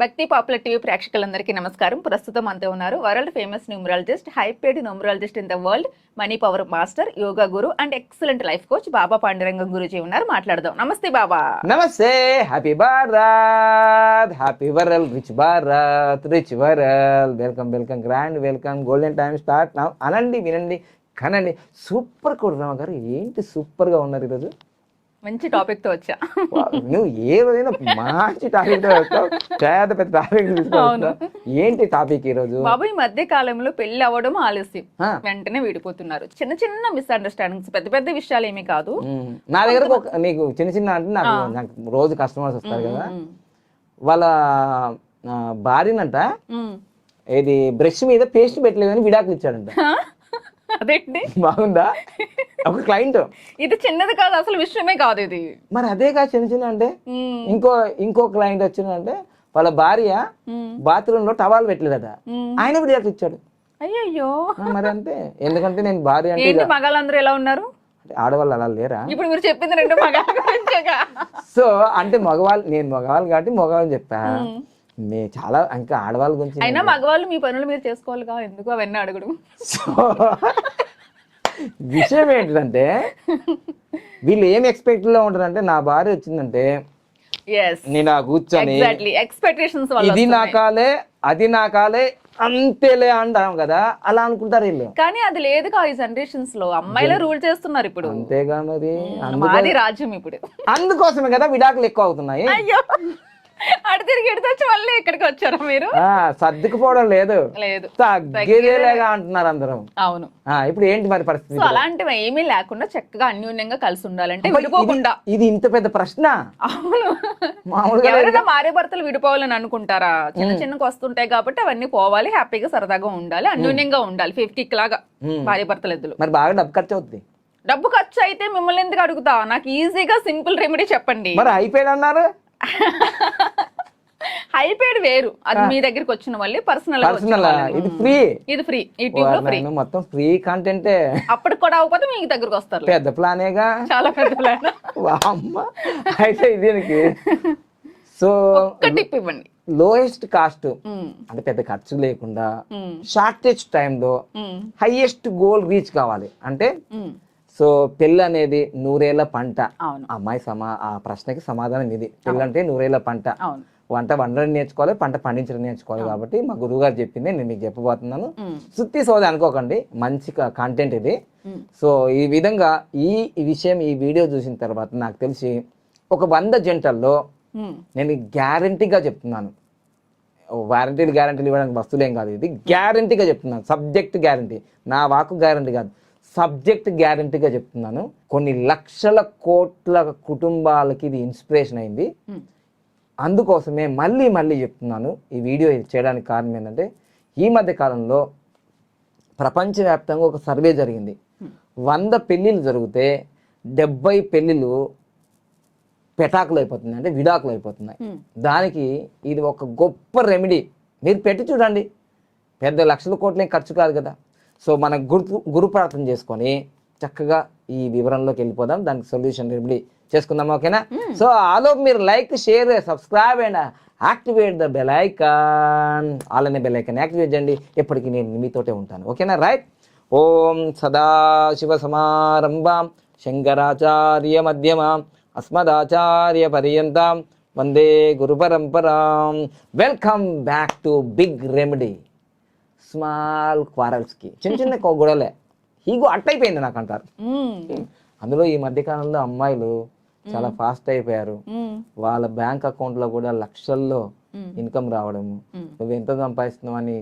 భక్తి popular TV ప్రేక్షకులందరికీ నమస్కారం. ప్రస్తుతం అంతే ఉన్నారు world famous numerologist hyped numerologist in the world money power master yoga guru and excellent life coach Baba Pandurangam Guruji ఉన్నారు. మాట్లాడదాం. నమస్తే బాబా. నమస్తే. Happy Bharat happy world rich Bharat rich world welcome welcome grand welcome golden time start నా అనండి వినండి కనండి. Super కొడురామ గారు ఏంటి సూపర్గా ఉన్నారు ఈరోజు? మంచి టాపిక్తో వచ్చా నువ్వు ఏ రోజైనా మంచి టాపిక్ పెద్ద పెద్ద టాపిక్ ఏంటి టాపిక్ ఈరోజు? బాబు ఈ మధ్య కాలంలో పెళ్ళి అవ్వడం ఆలస్యం. వెంటనే విడిపోతున్నారు. చిన్న చిన్న మిస్అండర్స్టాండింగ్స్ పెద్ద పెద్ద విషయాలు ఏమీ కాదు. నా దగ్గరకు ఒక నీకు చిన్న చిన్న అంటే నాకు నాకు రోజు కస్టమర్స్ వస్తారు కదా. వాళ్ళ భార్యనంట. ఇది బ్రష్ మీద పేస్ట్ పెట్టలేదని విడాకులు ఇచ్చాడంట. అదేంటి? బాగుందా? ఒక క్లయింట్ ఇది చిన్నది కాదు అసలు విషయమే కాదు ఇది. మరి అదే కాదు చిన్న చిన్న అంటే ఇంకో ఇంకో క్లయింట్ వచ్చిందంటే వాళ్ళ భార్య బాత్రూమ్లో టవాల్ పెట్టలేదట. ఉమ్. ఆయన విడాకులు ఇచ్చాడు. అయ్యయ్యో. ఆ, మరి అంతే. ఎందుకంటే నేను భార్య అంటే మగాళ్ళందరూ ఎలా ఉన్నారు? ఆడవాళ్ళు అలా లేరా? ఇప్పుడు మీరు చెప్పింది రెండు సో అంటే మగవాళ్ళు నేను మగవాళ్ళు కాబట్టి మగవాళ్ళు చెప్పా. నేను చాలా ఇంకా ఆడవాళ్ళ గురించి అయినా మగవాళ్ళు మీ పనులు మీరు చేసుకోవాలిగా ఎందుకు అవన్నీ అడుగుడు? సో విషయం ఏంటంటే వీళ్ళు ఏం ఎక్స్పెక్ట్లో ఉంటారంటే నా భార్య వచ్చిందంటే నేను కూర్చొని ఎక్స్పెక్టేషన్స్ ఇది నా కాలే అది నా కాలే అంతేలే అంటాం కదా అలా అనుకుంటారు వీళ్ళు. కానీ అది లేదుగా ఈ జనరేషన్స్లో. అమ్మాయిలే రూల్ చేస్తున్నారు ఇప్పుడు. అంతేగా మరి. మాది రాజ్యం ఇప్పుడు. అందుకోసమే కదా విడాకులు ఎక్కువ అవుతున్నాయి. అయ్యో. అటు తిరిగి ఎడితే వచ్చి మళ్ళీ ఇక్కడికి వచ్చారా మీరు? సర్దుకుపోవడం లేదు. లేదు. తగ్గేదేలేగా అంటున్నారు అందరం. అవును. ఇప్పుడు ఏంటి మరి పరిస్థితి అలాంటివి ఏమీ లేకుండా చక్కగా అన్యోన్యంగా కలిసి ఉండాలంటే విడిపోకుండా. ఇది ఇంత పెద్ద ప్రశ్న? అవును. మామూలుగా ఎవరైనా భార్య భర్తలు విడిపోవాలని అనుకుంటారా? చిన్న చిన్నకి వస్తుంటాయి కాబట్టి అవన్నీ పోవాలి హ్యాపీగా సరదాగా ఉండాలి అన్యోన్యంగా ఉండాలి ఫిఫ్టీ లాగా. భార్య భర్తలు ఇద్దరు మరి బాగా డబ్బు ఖర్చు అవుతుంది డబ్బు ఖర్చు అయితే మిమ్మల్ని ఎందుకు అడుగుతా? నాకు ఈజీగా సింపుల్ రెమెడీ చెప్పండి. మరి అయిపోయాడు అన్నారు? హైపేడ్ వేరు. అది మీ దగ్గరికి వచ్చిన వాళ్ళే పర్సనల్ పర్సనల్ ఇది ఫ్రీ. ఇది ఫ్రీ. యూట్యూబ్లో ఫ్రీ. మొత్తం ఫ్రీ కంటెంటే అప్పటికి కూడా అవ్వకపోతే మీకు దగ్గరకు వస్తారు. పెద్ద ప్లానేగా చాలా పెద్ద ప్లాన్ వామ్మ. అయితే దీనికి సో ఒక్క టిప్ ఇవ్వండి. Lowest cost. అంటే పెద్ద ఖర్చు లేకుండా. షార్టెస్ట్ టైంలో. హైయెస్ట్ గోల్ రీచ్ కావాలి. అంటే. సో పెళ్ళి అనేది నూరేళ్ళ పంట. అమ్మాయి సమా ఆ ప్రశ్నకి సమాధానం ఇది. పెళ్ళి అంటే నూరేళ్ళ పంట. వంట వండడం నేర్చుకోవాలి పంట పండించడం నేర్చుకోవాలి కాబట్టి మా గురువు గారు చెప్పింది నేను మీకు చెప్పబోతున్నాను. సుత్తి సోది అనుకోకండి మంచి కంటెంట్ ఇది. సో ఈ విధంగా ఈ విషయం ఈ వీడియో చూసిన తర్వాత నాకు తెలిసి ఒక వంద జంటల్లో. నేను గ్యారంటీగా చెప్తున్నాను. వారంటీలు గ్యారంటీలు ఇవ్వడానికి వస్తువులేం కాదు ఇది. గ్యారంటీగా చెప్తున్నాను. Subject guarantee. నా వాకు గ్యారంటీ కాదు. సబ్జెక్ట్ గ్యారంటీగా చెప్తున్నాను. కొన్ని లక్షల కోట్ల కుటుంబాలకి ఇది ఇన్స్పిరేషన్ అయింది. అందుకోసమే మళ్ళీ మళ్ళీ చెప్తున్నాను. ఈ వీడియో చేయడానికి కారణం ఏంటంటే ఈ మధ్య కాలంలో ప్రపంచవ్యాప్తంగా ఒక సర్వే జరిగింది. వంద పెళ్ళిళ్ళు జరిగితే డెబ్బై పెళ్ళిళ్ళు పెటాకులు అయిపోతున్నాయి. అంటే విడాకులు అయిపోతున్నాయి. దానికి ఇది ఒక గొప్ప రెమెడీ. మీరు పెట్టి చూడండి. పెద్ద లక్షల కోట్లేం ఖర్చు కాదు కదా. సో మన గురు గురు ప్రార్థన చేసుకొని చక్కగా ఈ వివరంలోకి వెళ్ళిపోదాం. దానికి సొల్యూషన్ రెమెడీ చేసుకుందాం ఓకేనా? సో ఆలో మీరు like share subscribe and activate the bell icon. అలానే బెల్ ఐకాన్ యాక్టివేట్ చేయండి. ఎప్పటికీ నేను మీతోటే ఉంటాను ఓకేనా? రైట్? ఓం సదాశివ సమారంభాం శంకరాచార్య మధ్యమాం అస్మదాచార్య పర్యంతం వందే గురు పరంపరాం. Welcome back to big remedy. Small క్వారల్స్కి. చిన్న చిన్న గొడవలే. హీగో అట్టయిపోయింది నాకు అంటారు. అందులో ఈ మధ్యకాలంలో అమ్మాయిలు చాలా ఫాస్ట్ అయిపోయారు. వాళ్ళ బ్యాంక్ అకౌంట్లో కూడా లక్షల్లో. ఇన్కమ్ రావడము. మ్మ్. నువ్వు ఎంత సంపాదిస్తున్నావు అని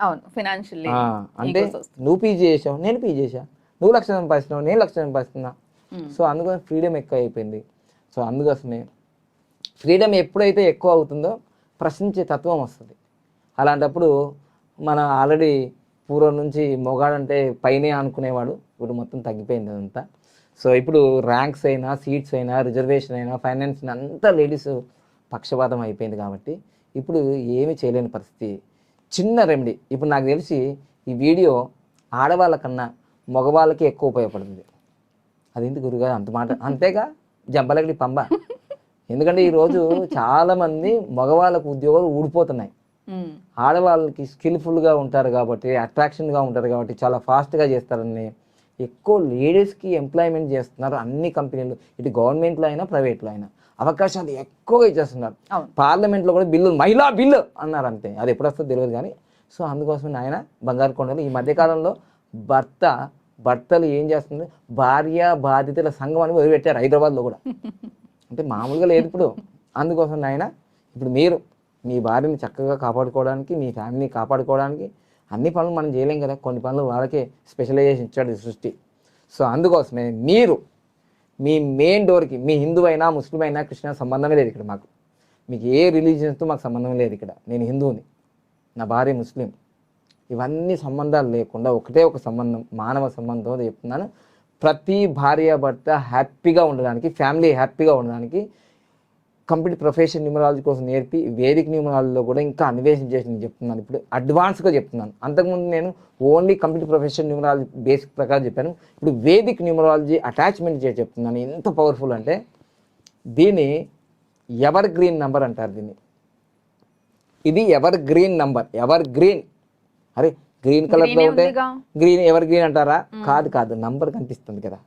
అవును ఫినాన్షియల్లీ ఆ, అంటే నువ్వు పీజీ చేసావు నేను పీజీ చేసా నువ్వు లక్ష సంపాదిస్తున్నావు నేను లక్ష సంపాదిస్తున్నా. సో అందుకని ఫ్రీడమ్ ఎక్కువ అయిపోయింది. సో అందుకోసమే ఫ్రీడమ్ ఎప్పుడైతే ఎక్కువ అవుతుందో ప్రశ్నించే తత్వం వస్తుంది. అలాంటప్పుడు మన ఆల్రెడీ పూర్వం నుంచి మొగాడంటే పైనే అనుకునేవాడు. ఇప్పుడు మొత్తం తగ్గిపోయింది అదంతా. సో ఇప్పుడు ర్యాంక్స్ అయినా సీట్స్ అయినా రిజర్వేషన్ అయినా ఫైనాన్స్ అంతా లేడీస్ పక్షపాతం అయిపోయింది కాబట్టి ఇప్పుడు ఏమీ చేయలేని పరిస్థితి. చిన్న రెమెడీ ఇప్పుడు నాకు తెలిసి ఈ వీడియో ఆడవాళ్ళ కన్నా మగవాళ్ళకి ఎక్కువ ఉపయోగపడుతుంది. అదేంటి గురుగారు అంత మాట? అంతేగా? జంపలగడి పంబ. ఎందుకంటే ఈరోజు చాలామంది మగవాళ్ళకు ఉద్యోగాలు ఊడిపోతున్నాయి. ఆడవాళ్ళకి స్కిల్ఫుల్గా ఉంటారు కాబట్టి అట్రాక్షన్గా ఉంటారు కాబట్టి చాలా ఫాస్ట్గా చేస్తారని. ఎక్కువ లేడీస్కి ఎంప్లాయ్మెంట్ చేస్తున్నారు అన్ని కంపెనీలు. ఇటు గవర్నమెంట్లో అయినా ప్రైవేట్లో అయినా. అవకాశాలు ఎక్కువగా ఇచ్చేస్తున్నారు. పార్లమెంట్లో కూడా బిల్లు మహిళా బిల్లు అన్నారు అంతే. అది ఎప్పుడు వస్తుందో తెలియదు కానీ. సో అందుకోసం ఆయన బంగారు కొండలు. ఈ మధ్యకాలంలో భర్త భర్తలు ఏం చేస్తున్నారు? భార్య బాధితుల సంఘం అని వదిలిపెట్టారు హైదరాబాద్లో కూడా. అంటే మామూలుగా లేదు ఇప్పుడు. అందుకోసం ఆయన ఇప్పుడు మీరు మీ భార్యని చక్కగా కాపాడుకోవడానికి మీ ఫ్యామిలీని కాపాడుకోవడానికి అన్ని పనులు మనం చేయలేం కదా. కొన్ని పనులు వాళ్ళకే స్పెషలైజేషన్ ఇచ్చాడు సృష్టి. సో అందుకోసమే మీరు మీ మెయిన్ డోర్కి మీ హిందూ అయినా ముస్లిం అయినా క్రిస్టియన్ సంబంధమే లేదు ఇక్కడ మాకు. మీకు ఏ రిలీజియన్స్తో మాకు సంబంధం లేదు ఇక్కడ. నేను హిందువుని నా భార్య ముస్లిం. ఇవన్నీ సంబంధాలు లేకుండా ఒకటే ఒక సంబంధం మానవ సంబంధం చెప్తున్నాను. ప్రతి భార్య భర్త హ్యాపీగా ఉండడానికి ఫ్యామిలీ హ్యాపీగా ఉండడానికి కంప్లీట్ ప్రొఫెషన్ న్యూమరాలజీ కోసం నేర్పి వేదిక న్యూమరాలజీలో కూడా ఇంకా అన్వేషణ చేసి నేను చెప్తున్నాను. ఇప్పుడు అడ్వాన్స్గా చెప్తున్నాను. అంతకుముందు నేను only complete profession numerology basic ప్రకారం చెప్పాను. ఇప్పుడు వేదిక్ న్యూమరాలజీ అటాచ్మెంట్ చేసి చెప్తున్నాను. ఎంత పవర్ఫుల్ అంటే దీన్ని ఎవర్ గ్రీన్ నంబర్ అంటారు దీన్ని. ఇది ever green number. Ever green అరే గ్రీన్ కలర్లో Green ఏ ఉంటే. గ్రీన్ ఎవర్ గ్రీన్ అంటారా కాదు కాదు. నంబర్ కనిపిస్తుంది కదా.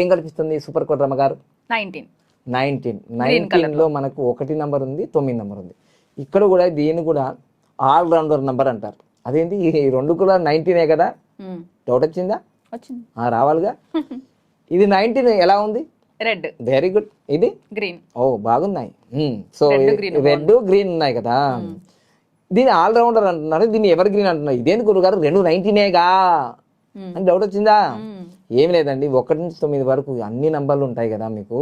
ఏం కనిపిస్తుంది? సూపర్ కోట్ రమ్మ గారు నైన్టీన్. నైన్టీన్. నైన్టీన్లో మనకు ఒకటి నంబర్ ఉంది తొమ్మిది నంబర్ ఉంది. ఇక్కడ కూడా దీన్ని కూడా ఆల్ రౌండర్ నంబర్ అంటారు. అదేంటి? ఈ రెండు కూడా నైన్టీనే కదా? డౌట్ వచ్చిందా? రావాలిగా? ఇది నైన్టీన్ ఎలా ఉంది? రెడ్ వెరీ గుడ్ ఇది? గ్రీన్ ఓ బాగున్నాయి. సో రెడ్ గ్రీన్ ఉన్నాయి కదా? దీని ఆల్ రౌండర్ అంటున్నారు. దీన్ని ఎవర్ గ్రీన్ అంటున్నారు? ఇదేంటి గురుగారు? రెండు నైన్టీనేగా? అని డౌట్ వచ్చిందా? ఏం లేదండి. ఒకటి నుంచి తొమ్మిది వరకు అన్ని నంబర్లు ఉంటాయి కదా మీకు.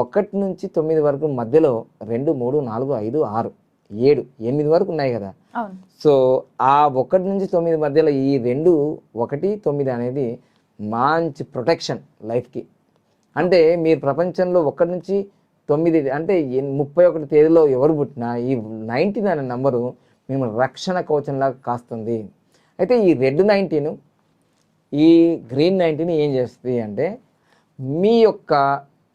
ఒకటి నుంచి తొమ్మిది వరకు మధ్యలో రెండు మూడు నాలుగు ఐదు ఆరు ఏడు ఎనిమిది వరకు ఉన్నాయి కదా. సో ఆ ఒకటి నుంచి తొమ్మిది మధ్యలో ఈ రెండు ఒకటి తొమ్మిది అనేది మంచి ప్రొటెక్షన్ లైఫ్కి. అంటే మీరు ప్రపంచంలో ఒకటి నుంచి తొమ్మిది అంటే ముప్పై ఒకటి తేదీలో ఎవరు పుట్టినా ఈ నైన్టీన్ అనే నంబరు మేము రక్షణ కవచంలాగా కాస్తుంది. అయితే ఈ రెడ్ నైన్టీన్ ఈ గ్రీన్ నైన్టీన్ ఏం చేస్తుంది అంటే మీ యొక్క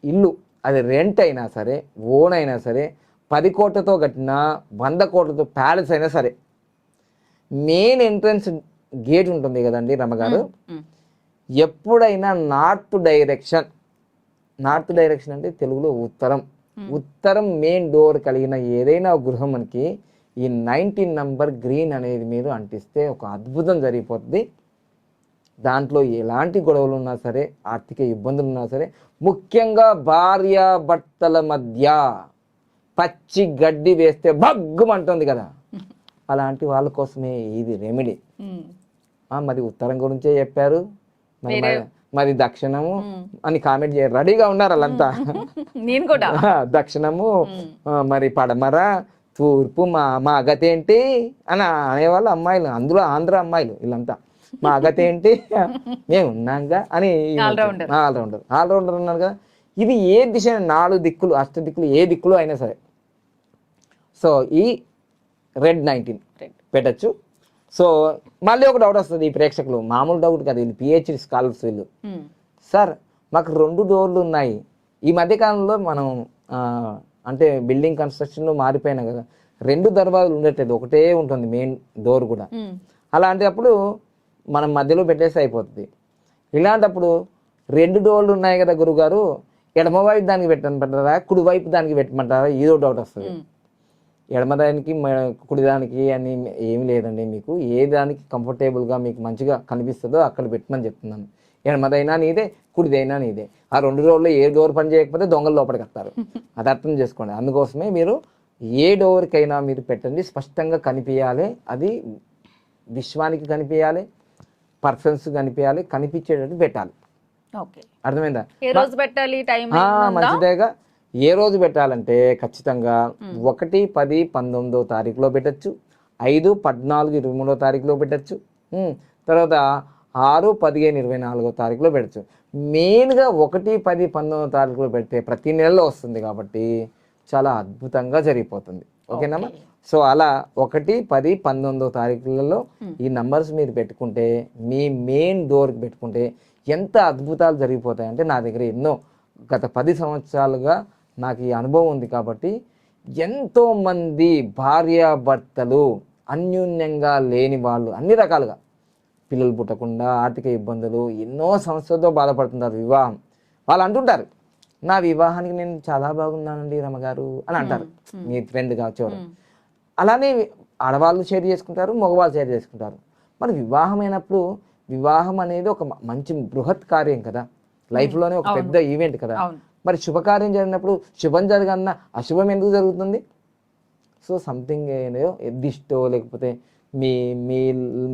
ఇల్లు అది రెంట్ అయినా సరే ఓన్ అయినా సరే పది కోట్లతో కట్టిన వంద కోట్లతో ప్యాలెస్ అయినా సరే. మెయిన్ ఎంట్రన్స్ గేట్ ఉంటుంది కదండి రమ్మగారు. ఉమ్, ఎప్పుడైనా నార్త్ డైరెక్షన్ నార్త్ డైరెక్షన్ అంటే తెలుగులో ఉత్తరం. ఉత్తరం మెయిన్ డోర్ కలిగిన ఏదైనా గృహం మనకి ఈ నైన్టీన్ నంబర్ గ్రీన్ అనేది మీరు అంటిస్తే ఒక అద్భుతం జరిగిపోతుంది దాంట్లో ఎలాంటి గొడవలు ఉన్నా సరే ఆర్థిక ఇబ్బందులు ఉన్నా సరే ముఖ్యంగా భార్య భర్తల మధ్య పచ్చి గడ్డి వేస్తే భగ్గుమంటుంది కదా. అలాంటి వాళ్ళ కోసమే ఇది రెమెడీ మరి ఉత్తరం గురించే చెప్పారు. మరి మరి- దక్షిణము. అని కామెంట్ చేయరు రెడీగా ఉన్నారు వాళ్ళంతా. నేను కూడా. దక్షిణము మరి పడమర తూర్పు మా మా అగతి ఏంటి అని అనేవాళ్ళు అమ్మాయిలు అందులో ఆంధ్ర అమ్మాయిలు వీళ్ళంతా. మా అగతి ఏంటి? మేము ఉన్నాంగా అని. ఆల్రౌండర్ ఆల్రౌండర్ ఉన్నారు కదా ఇది ఏ దిశ నాలుగు దిక్కులు అష్ట దిక్కులు ఏ దిక్కులు అయినా సరే. సో ఈ రెడ్ నైన్టీన్. పెట్టచ్చు. సో మళ్ళీ ఒక డౌట్ వస్తుంది ఈ ప్రేక్షకులు. మామూలు డౌట్ కదా వీళ్ళు పిహెచ్డి స్కాలర్స్ వీళ్ళు. ఉమ్, సార్ మాకు రెండు డోర్లు ఉన్నాయి. ఈ మధ్యకాలంలో మనం అంటే బిల్డింగ్ కన్స్ట్రక్షన్లో మారిపోయినా కదా. రెండు దర్వాజలు ఉండట్లేదు ఒకటే ఉంటుంది మెయిన్ డోర్ కూడా. ఉమ్, అలాంటప్పుడు మనం మధ్యలో పెట్టేస్తే అయిపోతుంది. ఇలాంటప్పుడు రెండు డోర్లు ఉన్నాయి కదా గురుగారు ఎడమ వైపు దానికి పెట్టమంటారా కుడి వైపు దానికి పెట్టమంటారా ఏదో డౌట్ వస్తుంది. ఉమ్. ఎడమ దానికి మ- కుడి దానికి అని ఏమి లేదండి మీకు. ఏ దానికి కంఫర్టబుల్గా మీకు మంచిగా కనిపిస్తుందో అక్కడ పెట్టమని చెప్తున్నాను. ఎడమదైనా నీదే కుడిదైనా నీదే. ఆ రెండు డోర్లో ఏ డోర్ పని చేయకపోతే దొంగలు లోపలికి వస్తారు. అది అర్థం చేసుకోండి. అందుకోసమే మీరు ఏ డోర్కైనా మీరు పెట్టండి స్పష్టంగా కనిపించాలి అది విశ్వానికి కనిపించాలి పర్సన్స్ కనిపించాలి కనిపించేటట్టు పెట్టాలి. అర్థమైందా? మంచిదేగా. ఏ రోజు పెట్టాలంటే ఖచ్చితంగా ఒకటి పది పంతొమ్మిదో తారీఖులో పెట్టచ్చు. ఐదు పద్నాలుగు ఇరవై మూడో తారీఖులో పెట్టచ్చు. తర్వాత ఆరు పదిహేను ఇరవై నాలుగో తారీఖులో పెట్టచ్చు. మెయిన్గా ఒకటి పది పంతొమ్మిదో తారీఖులో పెడితే ప్రతి నెలలో వస్తుంది కాబట్టి చాలా అద్భుతంగా జరిగిపోతుంది. ఓకేనా సో అలా ఒకటి పది పంతొమ్మిదో తారీఖులలో ఈ నంబర్స్ మీరు పెట్టుకుంటే మీ మెయిన్ డోర్కి పెట్టుకుంటే ఎంత అద్భుతాలు జరిగిపోతాయంటే నా దగ్గర ఎన్నో గత పది సంవత్సరాలుగా నాకు ఈ అనుభవం ఉంది కాబట్టి ఎంతో మంది భార్యాభర్తలు అన్యోన్యంగా లేని వాళ్ళు అన్ని రకాలుగా పిల్లలు పుట్టకుండా ఆర్థిక ఇబ్బందులు ఎన్నో సమస్యలతో బాధపడుతున్నారు వివాహం. వాళ్ళు అంటుంటారు నా వివాహానికి నేను చాలా బాగున్నానండి రమగారు అని అంటారు. మీ ఫ్రెండ్ కావచ్చు. అలానే ఆడవాళ్ళు షేర్ చేసుకుంటారు మగవాళ్ళు షేర్ చేసుకుంటారు. మరి వివాహం అయినప్పుడు వివాహం అనేది ఒక మంచి బృహత్ కార్యం కదా. లైఫ్లోనే ఒక పెద్ద ఈవెంట్ కదా. మరి శుభకార్యం జరిగినప్పుడు శుభం జరగన్నా అశుభం ఎందుకు జరుగుతుంది? సో సంథింగ్ ఏదో ఎద్దిష్టో లేకపోతే మీ మీ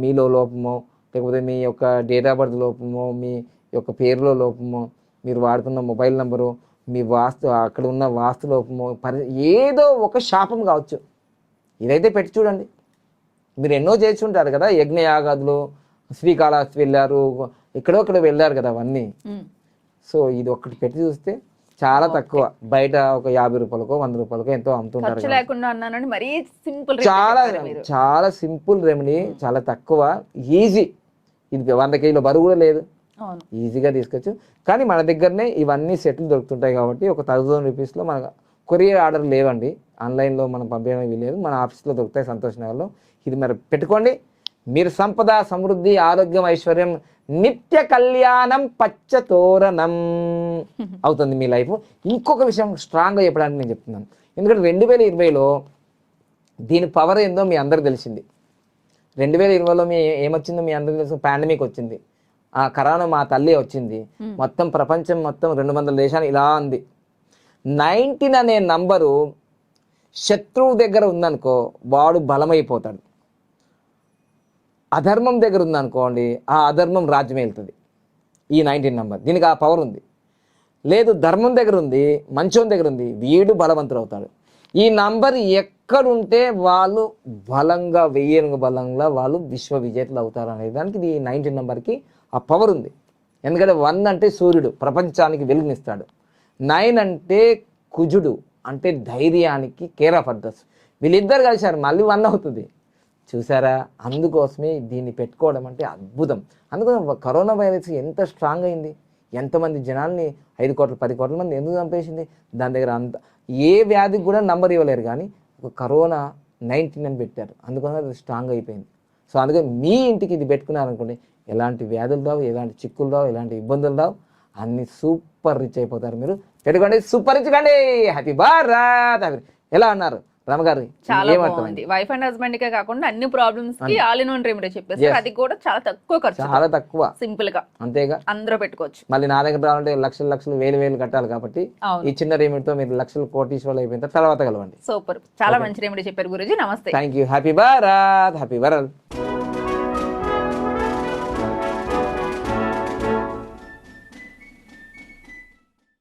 మీలో లోపమో లేకపోతే మీ యొక్క డేట్ ఆఫ్ బర్త్ లోపమో మీ యొక్క పేరులో లోపమో మీరు వాడుతున్న మొబైల్ నంబరు మీ వాస్తు అక్కడ ఉన్న వాస్తు లోపమో పరి ఏదో ఒక శాపం కావచ్చు. ఇదైతే పెట్టి చూడండి. మీరు ఎన్నో చేసి ఉంటారు కదా యజ్ఞయాగాదులు శ్రీకాళహస్తి వెళ్ళారు ఎక్కడో ఇక్కడ వెళ్ళారు కదా అవన్నీ. సో ఇది ఒక్కటి పెట్టి చూస్తే చాలా తక్కువ. బయట ఒక యాభై రూపాయలకో వంద రూపాయలకో ఎంతో అమ్ముతుంటారు. లేకుండా మరీ సింపుల్ చాలా చాలా సింపుల్ రెమెడీ చాలా తక్కువ. ఈజీ ఇది వంద కేజీల బరువు కూడా లేదు. ఈజీగా తీసుకోవచ్చు కానీ మన దగ్గరనే ఇవన్నీ సెట్లు దొరుకుతుంటాయి కాబట్టి ఒక థౌజండ్ రూపీస్లో మన కొరియర్ ఆర్డర్ లేవండి. ఆన్లైన్లో మనం పంపించడం వీలేదు మన ఆఫీస్లో దొరుకుతాయి సంతోష్ నగర్లో. ఇది మరి పెట్టుకోండి. మీరు సంపద సమృద్ధి ఆరోగ్యం ఐశ్వర్యం నిత్య కళ్యాణం పచ్చ తోరణం అవుతుంది మీ లైఫ్. ఇంకొక విషయం స్ట్రాంగ్గా చెప్పడానికి నేను చెప్తున్నాను. ఎందుకంటే రెండు వేల ఇరవైలో దీని పవర్ ఏందో మీ అందరికి తెలిసింది. రెండు వేల ఇరవైలో మీ ఏమొచ్చిందో మీ అందరికీ తెలుసు పాండమిక్ వచ్చింది. ఆ కరోనా మా తల్లి వచ్చింది. మొత్తం ప్రపంచం మొత్తం రెండు వందల దేశాలు ఇలా ఉంది. నైన్టీన్ అనే నంబరు శత్రువు దగ్గర ఉందనుకో వాడు బలమైపోతాడు. అధర్మం దగ్గర ఉందనుకోండి ఆ అధర్మం రాజ్యం వెళ్తుంది ఈ నైన్టీన్ నెంబర్. దీనికి ఆ పవర్ ఉంది. లేదు ధర్మం దగ్గర ఉంది మంచం దగ్గర ఉంది వీడు బలవంతుడు అవుతాడు ఈ నంబర్ ఎక్కడుంటే వాళ్ళు బలంగా వెయ్యను బలంగా వాళ్ళు విశ్వ విజేతలు అవుతారు అనే దానికి ఈ నైన్టీన్ నెంబర్కి ఆ పవర్ ఉంది. ఎందుకంటే వన్ అంటే సూర్యుడు ప్రపంచానికి వెలుగునిస్తాడు. నైన్ అంటే కుజుడు అంటే ధైర్యానికి కేర్ ఆఫ్ అడ్రస్ వీళ్ళిద్దరు కలిశారు మళ్ళీ వన్ అవుతుంది. చూసారా? అందుకోసమే దీన్ని పెట్టుకోవడం అంటే అద్భుతం. అందుకోసం కరోనా వైరస్ ఎంత స్ట్రాంగ్ అయింది? ఎంతమంది జనాల్ని ఐదు కోట్ల పది కోట్ల మంది ఎందుకు చంపేసింది? దాని దగ్గర అంత ఏ వ్యాధికి కూడా నంబర్ ఇవ్వలేరు కానీ ఒక కరోనా నైన్టీన్ అని పెట్టారు. అందుకని అది స్ట్రాంగ్ అయిపోయింది. సో అందుకని మీ ఇంటికి ఇది పెట్టుకున్నారనుకోండి ఎలాంటి వ్యాధులు రావు ఎలాంటి చిక్కులు రావు ఎలాంటి ఇబ్బందులు రావు అన్ని సూపర్ రిచ్ అయిపోతారు మీరు. పెట్టుకోండి సూపర్ రిచ్ కండి హ్యాపీ భారత్ ఎలా అన్నారు రమగారు చాలా బాగుంది. వైఫ్ అండ్ హస్బెండ్ కే కాకుండా అన్ని ప్రాబ్లమ్స్కి ఆల్ ఇన్ వన్ రెమెడీ చెప్పేసి అది కూడా చాలా తక్కువ ఖర్చు. చాలా తక్కువ. సింపుల్గా. అంతేగా? అందరూ పెట్టుకోవచ్చు. మళ్ళీ నా దగ్గర రావాలంటే లక్షలు లక్షలు వేలు వేలు కట్టాలి కాబట్టి ఈ చిన్న రెమెడీతో మీరు లక్షలు కోటీశ్వర్లు అయిపోయిన తర్వాత తర్వాత కలవండి. సూపర్ చాలా మంచి రెమెడీ చెప్పారు గురుజీ. నమస్తే. Thank you happy Bharat happy world